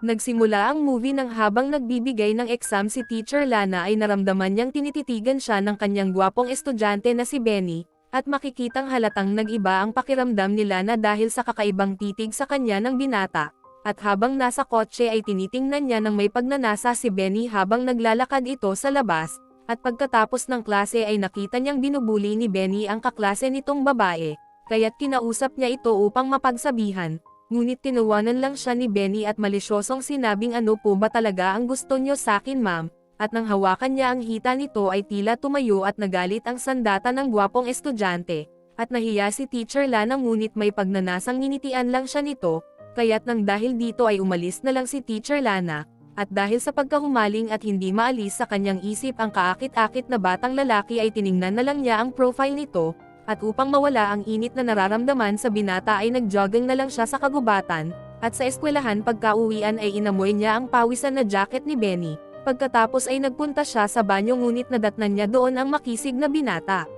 Nagsimula ang movie nang habang nagbibigay ng exam si Teacher Lana ay naramdaman niyang tinititigan siya ng kanyang gwapong estudyante na si Benny, at makikitang halatang nag-iba ang pakiramdam ni Lana dahil sa kakaibang titig sa kanya ng binata. At habang nasa kotse ay tinitingnan niya ng may pagnanasa si Benny habang naglalakad ito sa labas, at pagkatapos ng klase ay nakita niyang binubuli ni Benny ang kaklase nitong babae, kaya't kinausap niya ito upang mapagsabihan, ngunit tinawanan lang siya ni Benny at malisyosong sinabing ano po ba talaga ang gusto niyo sa akin ma'am, at nang hawakan niya ang hita nito ay tila tumayo at nagalit ang sandata ng gwapong estudyante, at nahiya si teacher Lana ngunit may pagnanasang nginitian lang siya nito, kaya't nang dahil dito ay umalis na lang si teacher Lana, at dahil sa pagkahumaling at hindi maalis sa kanyang isip ang kaakit-akit na batang lalaki ay tiningnan na lang niya ang profile nito, at upang mawala ang init na nararamdaman sa binata ay nagjogging na lang siya sa kagubatan, at sa eskwelahan pagkauwian ay inamoy niya ang pawisan na jacket ni Benny. Pagkatapos ay nagpunta siya sa banyo ngunit nadatnan niya doon ang makisig na binata.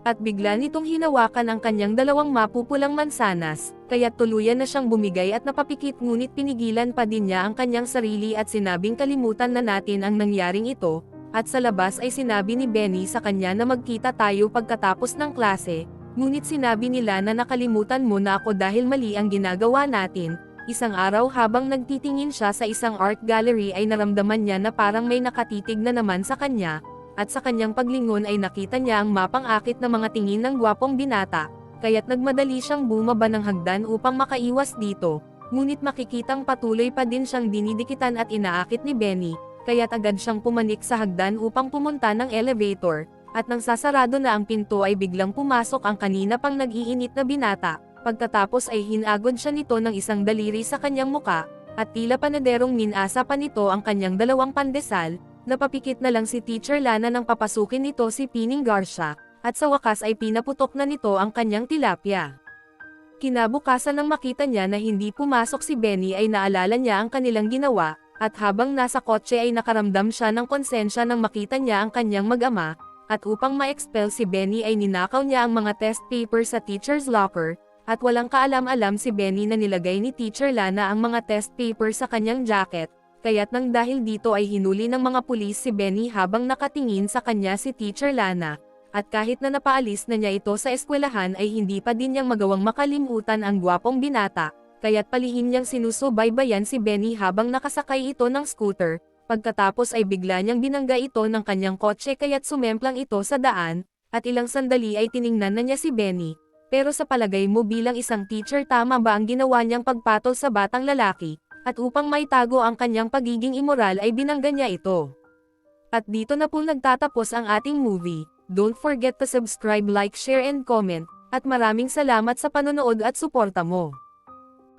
At bigla nitong hinawakan ang kanyang dalawang mapupulang mansanas, kaya tuluyan na siyang bumigay at napapikit ngunit pinigilan pa din niya ang kanyang sarili at sinabing kalimutan na natin ang nangyaring ito, at sa labas ay sinabi ni Benny sa kanya na magkita tayo pagkatapos ng klase, ngunit sinabi nila na nakalimutan mo na ako dahil mali ang ginagawa natin. Isang araw habang nagtitingin siya sa isang art gallery ay naramdaman niya na parang may nakatitig na naman sa kanya, at sa kanyang paglingon ay nakita niya ang mapang akit na mga tingin ng gwapong binata, kaya't nagmadali siyang bumaba ng hagdan upang makaiwas dito. Ngunit makikitang patuloy pa din siyang dinidikitan at inaakit ni Benny, kaya't agad siyang pumanik sa hagdan upang pumunta ng elevator, at nang sasarado na ang pinto ay biglang pumasok ang kanina pang nag-iinit na binata, pagkatapos ay hinagod siya nito ng isang daliri sa kanyang muka, at tila panaderong minasa pa nito ang kanyang dalawang pandesal, napapikit na lang si Teacher Lana nang papasukin nito si Pining Garcia, at sa wakas ay pinaputok na nito ang kanyang tilapia. Kinabukasan nang makita niya na hindi pumasok si Benny ay naalala niya ang kanilang ginawa, at habang nasa kotse ay nakaramdam siya ng konsensya nang makita niya ang kanyang mag-ama, at upang ma-expel si Benny ay ninakaw niya ang mga test paper sa teacher's locker, at walang kaalam-alam si Benny na nilagay ni Teacher Lana ang mga test paper sa kanyang jacket, kaya't nang dahil dito ay hinuli ng mga pulis si Benny habang nakatingin sa kanya si Teacher Lana, at kahit na napaalis na niya ito sa eskwelahan ay hindi pa din niyang magawang makalimutan ang gwapong binata, kaya't palihim niyang sinusubaybayan si Benny habang nakasakay ito ng scooter, pagkatapos ay bigla niyang binangga ito ng kanyang kotse kaya't sumemplang ito sa daan, at ilang sandali ay tiningnan na niya si Benny. Pero sa palagay mo bilang isang teacher tama ba ang ginawa niyang pagpatol sa batang lalaki, at upang maitago ang kanyang pagiging immoral ay binangga niya ito. At dito na po nagtatapos ang ating movie. Don't forget to subscribe, like, share and comment, at maraming salamat sa panonood at suporta mo.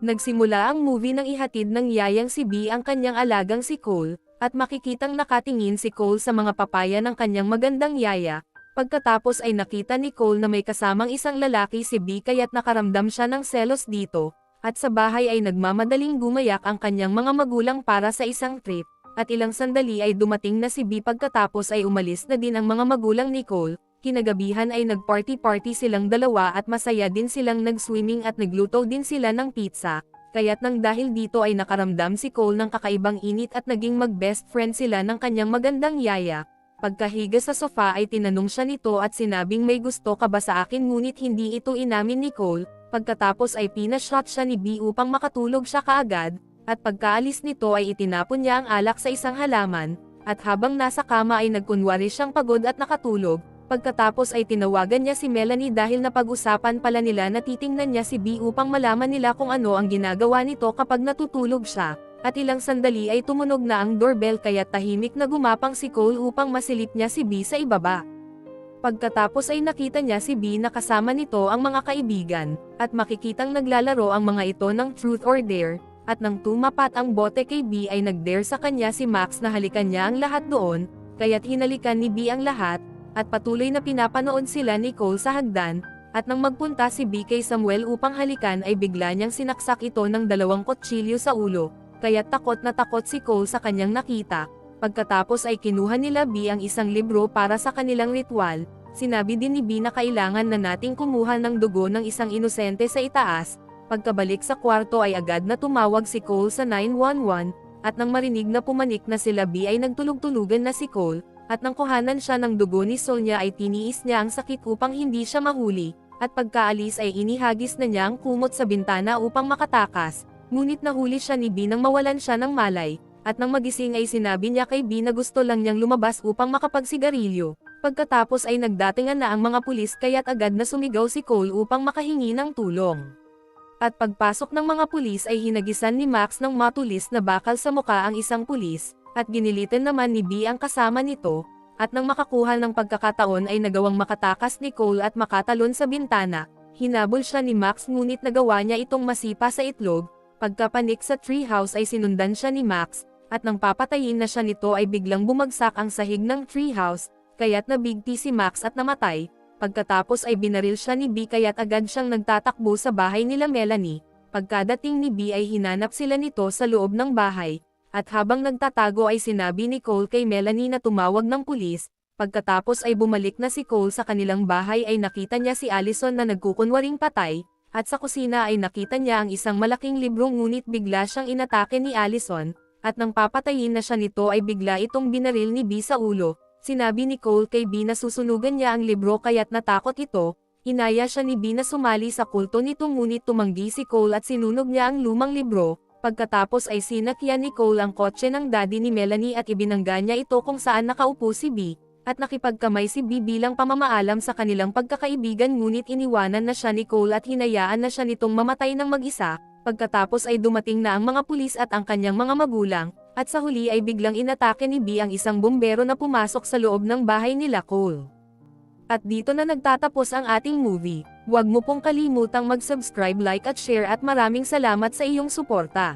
Nagsimula ang movie nang ihatid ng yayang si B ang kanyang alagang si Cole, at makikitang nakatingin si Cole sa mga papaya ng kanyang magandang yaya. Pagkatapos ay nakita ni Cole na may kasamang isang lalaki si B kaya't nakaramdam siya ng selos dito, at sa bahay ay nagmamadaling gumayak ang kanyang mga magulang para sa isang trip, at ilang sandali ay dumating na si B pagkatapos ay umalis na din ang mga magulang ni Cole, kinagabihan ay nagparty-party silang dalawa at masaya din silang nag-swimming at nagluto din sila ng pizza, kaya't nang dahil dito ay nakaramdam si Cole ng kakaibang init at naging mag-best friend sila ng kanyang magandang yaya. Pagkahiga sa sofa ay tinanong siya nito at sinabing may gusto ka ba sa akin ngunit hindi ito inamin ni Cole, pagkatapos ay pinashot siya ni B upang makatulog siya kaagad, at pagkaalis nito ay itinapon niya ang alak sa isang halaman, at habang nasa kama ay nagkunwari siyang pagod at nakatulog, Pagkatapos ay tinawagan niya si Melanie dahil napag-usapan pala nila na titingnan niya si B upang malaman nila kung ano ang ginagawa nito kapag natutulog siya, at ilang sandali ay tumunog na ang doorbell kaya tahimik na gumapang si Cole upang masilip niya si B sa ibaba. Pagkatapos ay nakita niya si B na kasama nito ang mga kaibigan, at makikitang naglalaro ang mga ito ng truth or dare, at nang tumapat ang bote kay B ay nagdare sa kanya si Max na halikan niya ang lahat doon, kaya't hinalikan ni B ang lahat, at patuloy na pinapanood sila ni Cole sa hagdan, at nang magpunta si BK Samuel upang halikan ay bigla niyang sinaksak ito ng dalawang kutsilyo sa ulo, kaya takot na takot si Cole sa kanyang nakita. Pagkatapos ay kinuha nila B ang isang libro para sa kanilang ritual, sinabi din ni B na kailangan na nating kumuha ng dugo ng isang inosente sa itaas, Pagkabalik sa kwarto ay agad na tumawag si Cole sa 911, at nang marinig na pumanik na sila B ay nagtulog-tulugan na si Cole, at nang kuhanan siya ng dugo ni Sonia ay tiniis niya ang sakit upang hindi siya mahuli, at pagkaalis ay inihagis na niya ang kumot sa bintana upang makatakas, ngunit nahuli siya ni B nang mawalan siya ng malay, at nang magising ay sinabi niya kay B na gusto lang niyang lumabas upang makapagsigarilyo. Pagkatapos ay nagdatingan na ang mga pulis kaya't agad na sumigaw si Cole upang makahingi ng tulong. At pagpasok ng mga pulis ay hinagisan ni Max ng matulis na bakal sa muka ang isang pulis, at ginilitan naman ni B ang kasama nito, at nang makakuha ng pagkakataon ay nagawang makatakas ni Cole at makatalon sa bintana, hinabol siya ni Max ngunit nagawa niya itong masipa sa itlog, pagkapanik sa treehouse ay sinundan siya ni Max, at nang papatayin na siya nito ay biglang bumagsak ang sahig ng treehouse, kaya't nabigti si Max at namatay, pagkatapos ay binaril siya ni B kaya't agad siyang nagtatakbo sa bahay nila Melanie, pagkadating ni B ay hinanap sila nito sa loob ng bahay, at habang nagtatago ay sinabi ni Cole kay Melanie na tumawag ng pulis, pagkatapos ay bumalik na si Cole sa kanilang bahay ay nakita niya si Allison na nagkukunwaring patay, at sa kusina ay nakita niya ang isang malaking libro ngunit bigla siyang inatake ni Allison, at nang papatayin na siya nito ay bigla itong binaril ni B sa ulo, Sinabi ni Cole kay B na susunugan niya ang libro kaya't natakot ito, inaya siya ni B sumali sa kulto nito ngunit tumanggi si Cole at sinunog niya ang lumang libro, pagkatapos ay sinakyan ni Cole ang kotse ng daddy ni Melanie at ibinangga niya ito kung saan nakaupo si B, at nakipagkamay si B bilang pamamaalam sa kanilang pagkakaibigan ngunit iniwanan na siya ni Cole at hinayaan na siya nitong mamatay ng mag-isa, pagkatapos ay dumating na ang mga pulis at ang kanyang mga magulang, at sa huli ay biglang inatake ni B ang isang bumbero na pumasok sa loob ng bahay nila Cole. At dito na nagtatapos ang ating movie. Huwag mo pong kalimutang mag-subscribe, like at share at maraming salamat sa iyong suporta.